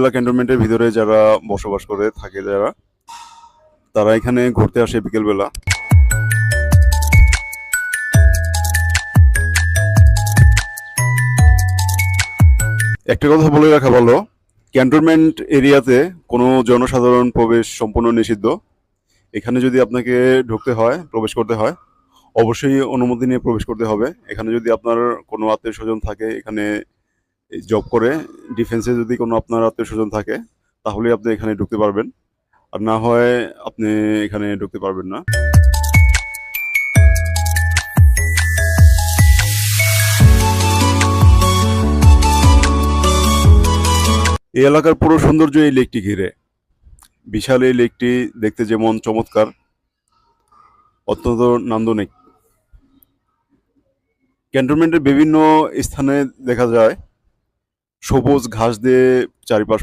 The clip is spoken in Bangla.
জেলা ক্যান্টনমেন্টের ভিতরে যারা বসবাস করে থাকে যারা, তারা এখানে ঘুরতে আসে বিকেলবেলা। একটা কথা বলে রাখা ভালো ক্যান্টনমেন্ট এরিয়াতে কোনো জনসাধারণ প্রবেশ সম্পূর্ণ নিষিদ্ধ। এখানে যদি আপনাকে ঢুকতে হয়, প্রবেশ করতে হয়, অবশ্যই অনুমতি নিয়ে প্রবেশ করতে হবে। এখানে যদি আপনার কোনো আত্মীয় স্বজন থাকে, এখানে জব করে ডিফেন্সে যদি কোনো আপনার আত্মীয় স্বজন থাকে তাহলে আপনি এখানে ঢুকতে পারবেন। আর না হয় আপনি এখানে ঢুকতে পারবেন না। এই এলাকার পুরো সৌন্দর্য এই লেকটি ঘিরে। বিশাল এই লেকটি দেখতে যেমন চমৎকার, অত্যন্ত নান্দনিক। ক্যান্টনমেন্টের বিভিন্ন স্থানে দেখা যায় সবুজ ঘাস দিয়ে চারিপাশ